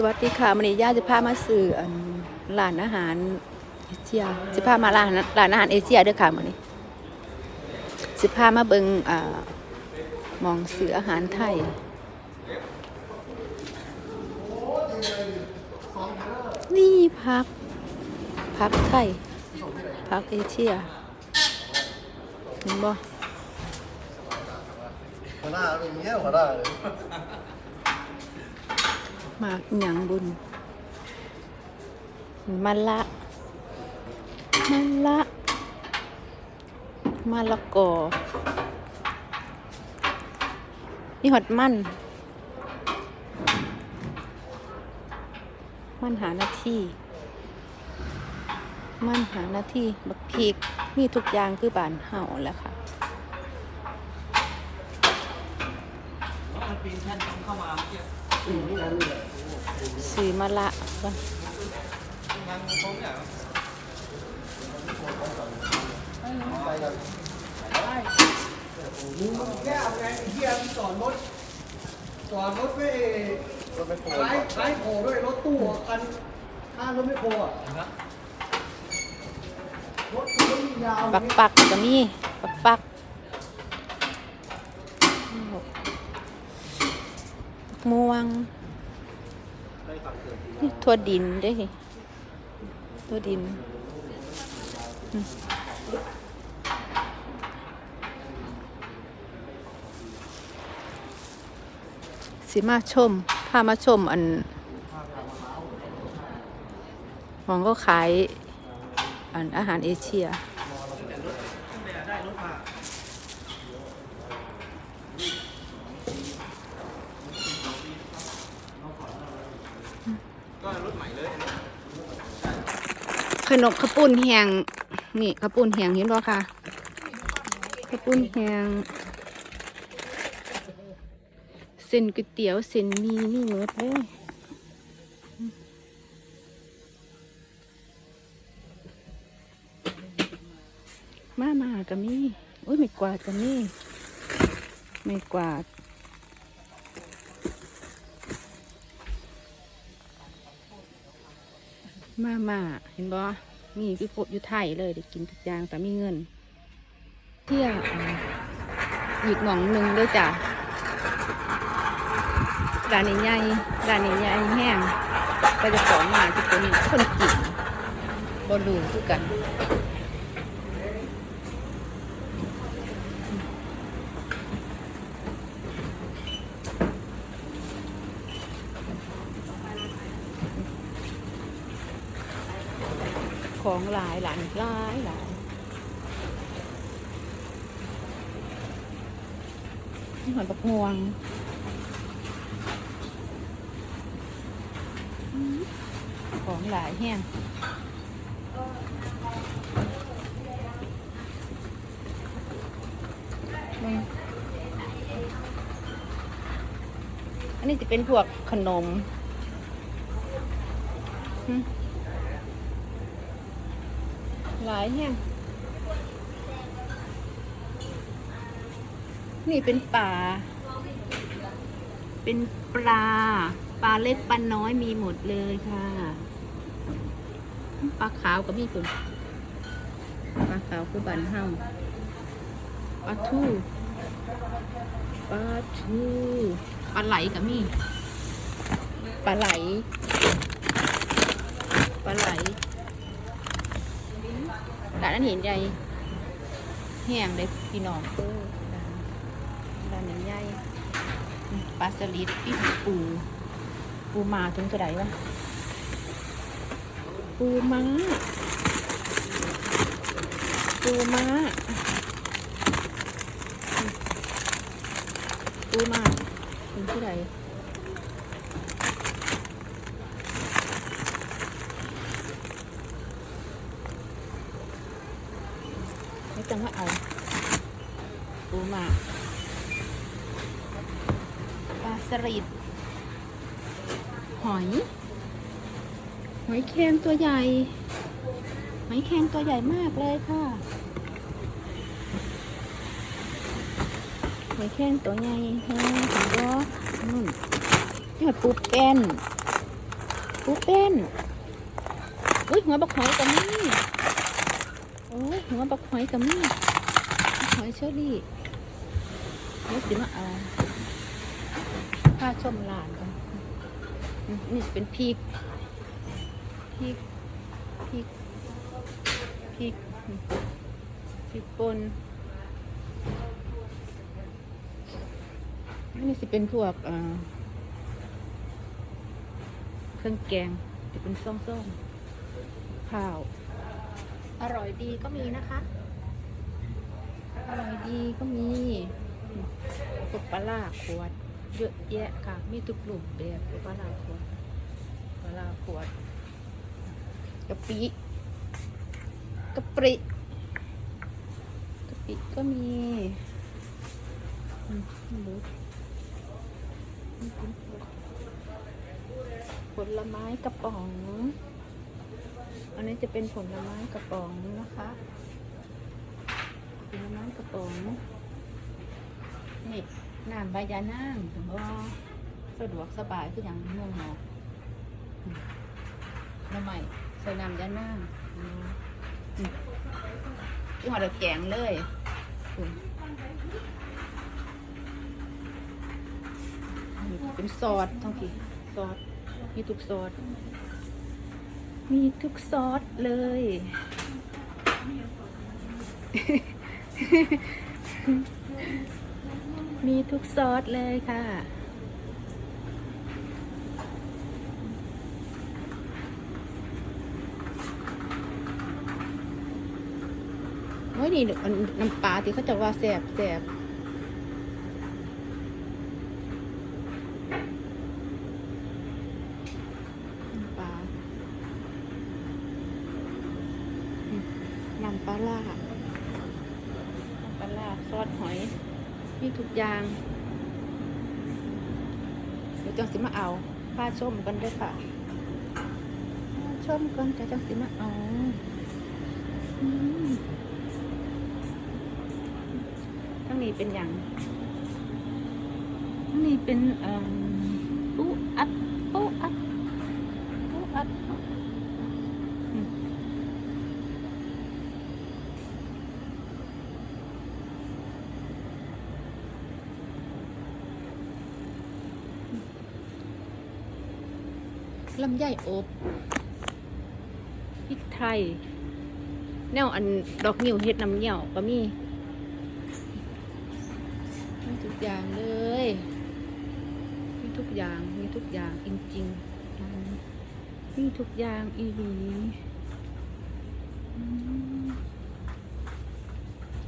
สวัสดีค่ะมันนี้ย่าจะพามาสื่อร้านอาหารเอเชียจะพามาร้านร้านอาหารเอเชียเด้วยค่ะมันนี้จะพามาเบิงอ่ามองสื่ออาหารไทยนี่พักพักไทยพักเอเชียเห็นบ่หัวหน้าเป็นย่างเงี้ยหัวหน้าเลย มากหยังบุญ มันละ มันละมะละกอนี่หอดมัน มันหาหน้าที่ มันหาหน้าที่ บักพีกมีทุกอย่างคือบานเห่าแล้วค่ะสีมะละก่ อนไปกันมึงแค่เอาไงไอ้เฮียมึงจอดรถจอดรถไม่รถไม่โผล่ท้ายท้ายโผล่ด้วยรถตู้อะคันข้างรถไม่โผล่อะรถมันไม่ยาวปักปักก็มีปักปัก ม่วงนี่ทั่วดินได้สิทั่วดิน สิมาชมพามาชมอันมองก็ขายอันอาหารเอเชีย ขนมข้าวปุ้นแหงนี่ข้าวปุ้นแหงเห็นบ่ค่ะข้าวปุ้นแหงเส้นก๋วยเตี๋ยวเส้นมีนี่หมดเลยมามาก็มีอุ้ยไม่กวาดก็มีไม่กวาดมามาเห็นบ่ มีพี่พบอยู่ไทยเลยได้กินทุกอย่างแต่มีเงิน เที่ยวอีกหม่องหนึ่งด้วยจ้ะร้านใหญ่ๆร้านใหญ่แห้งไปจะของมาที่เป็นคนกินบอลูคือกัน ของหลายหลานหลายหลายนี่หอยปักงวงของหลายแห้งอันนี้จะเป็นพวกขนมอืม หลายแห้งนี่เป็นป่า เป็นปลา ปลาเล็กปลาน้อยมีหมดเลยค่ะ ปลาขาวก็มีคุณปลาขาวคือบันเฮาปลาทู ปลาทู ปลาไหลก็มี ปลาไหล ปลาไหล ร้านนั้นเห็นใหญ่แห้งเลยพี่น้องเออร้านร้นใหญ่ปลาสลิดพี่ปูปูมาถึงกระไดวะปูม้าปูม้าอืมปูมาถึงกระไดไม่ต้องว่าเอา ปูมาปลา สลิดหอย หอยแครงตัวใหญ่ หอยแครงตัวใหญ่มากเลยค่ะ หอยแครงตัวใหญ่เฮ้ยถึงก็นุ่นนี่หอยปูเป็นปูเป็นอุ้ยหัวบักหอยกับมี่โอ้ยหัวบักหอยกับมี่หอยเชอรี่เดี๋ยวสิมาเอา ผ้าชมลานกันนี่เป็นพริกพริกพริกพริกพริกป่นนนี้สิเป็นพวกเครื่องแกงจะเป็นส้มๆข้าว อร่อยดีก็มีนะคะ อร่อยดีก็มีพวกปลาลาขวด เยอะแยะค่ะ มีทุกกลุ่มแบบพวกปลาล่าขวดปลาล่าขวดกะปิกะปริกะปิก็มีมดผลไม้กระป๋อง อันนี้จะเป็นผลไม้กระป๋องนะคะผลไม้กระป๋องนี่ น้ำใบยานางถึงว่าสะดวกสบายคืออย่างเมืองนอกน้ำใหม่ใส่น้ำยานางอืมอืมที่หัวเราแกงเลยเป็นซอสทั้งทีซอสมีทุกซอสมีทุกซอสเลย มีทุกซอสเลยค่ะ โอ้ยนี่อันน้ำปลาที่เขาจะว่าแสบแสบน้ำปลาอืมน้ำปลาล่าน้ำปลาล่าซอสหอย มีทุก อย่างเดี๋ยวจังสิมาเอาป้าชมกันเด้วยค่ะป้าชมกันจะจังสิมาเอาอทั้งนี้เป็นอย่างทั้งนี้เป็นเอ่อปูอัดปูอัดปูอัด ลำไยอบพริกไทย แนวอันดอกนิ้วเฮ็ดน้ำเหี่ยวก็มีมีทุกอย่างเลย มีทุกอย่าง มีทุกอย่างจริงๆอืมมีทุกอย่างอีหลีอืม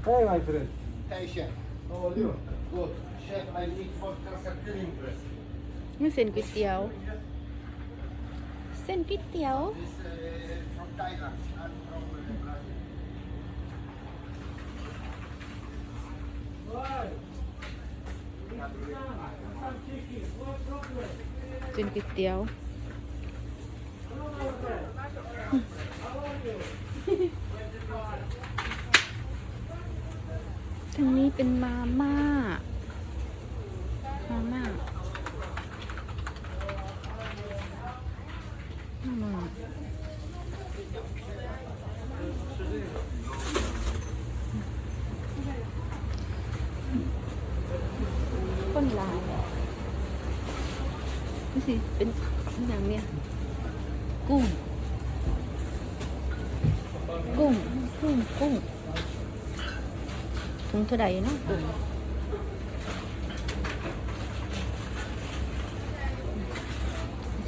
Hey my friend. Hey chef, how are you? Good. Chef, I need vodka clean press. นี่เส้นก๋วยเตี๋ยวเส้นพิวเตียว เส้นพิวเตียว ทางนี้เป็นมาม่าม่ามาม่าก้นลายนี่ สิเป็นอย่างเนี้ยกุ้ง กุ้ง กุ้ง กุ้งถุงเท่าใดเนาะกุ้ง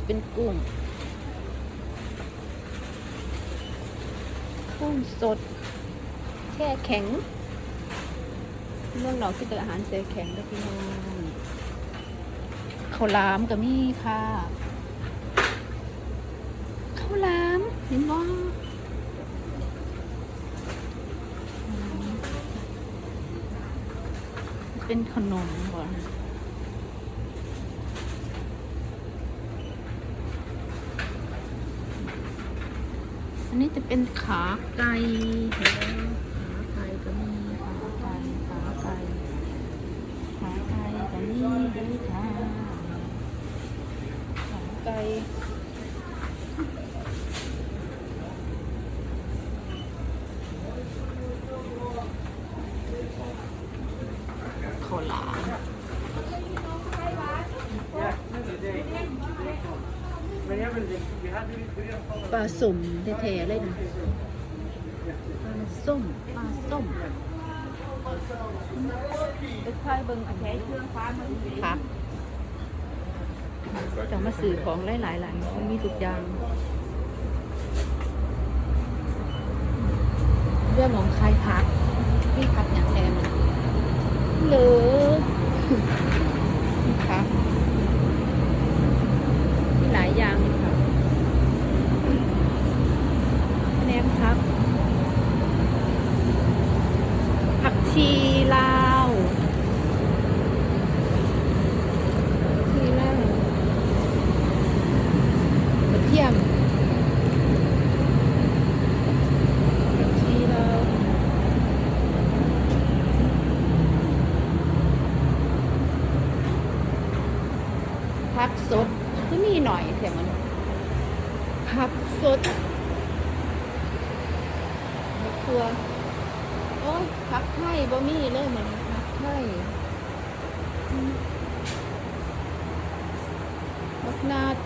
เป็นกุ้ง กุ้งสด แช่แข็งเรื่องเราที่เป็นอาหารแช่แข็งก็พี่น้อง ข้าวหลามกับมี่ค่ะข้าวหลามเห็นบ่อืมเป็นขนมบ่อันนี้จะเป็นขาไก่เห็นไหม ลาปลาสุ่มแท้ๆเลยนะปลาส้มปลาส้มค่ะจะมาสื่อของหลายๆหลังมีทุกอย่างเรื่องของใครยพักที่พักอย่างแร อ พักมีหลายอย่างเลยค่ะแหนมพัก ผักชีลาวชีลาวกระเทียมผักชีลาว พักสดก็มีหน่อยแต่มันผักสดมะเขือโอ้ยพักไข่บะมี่เลยเหมือนพักไข่มบักนาด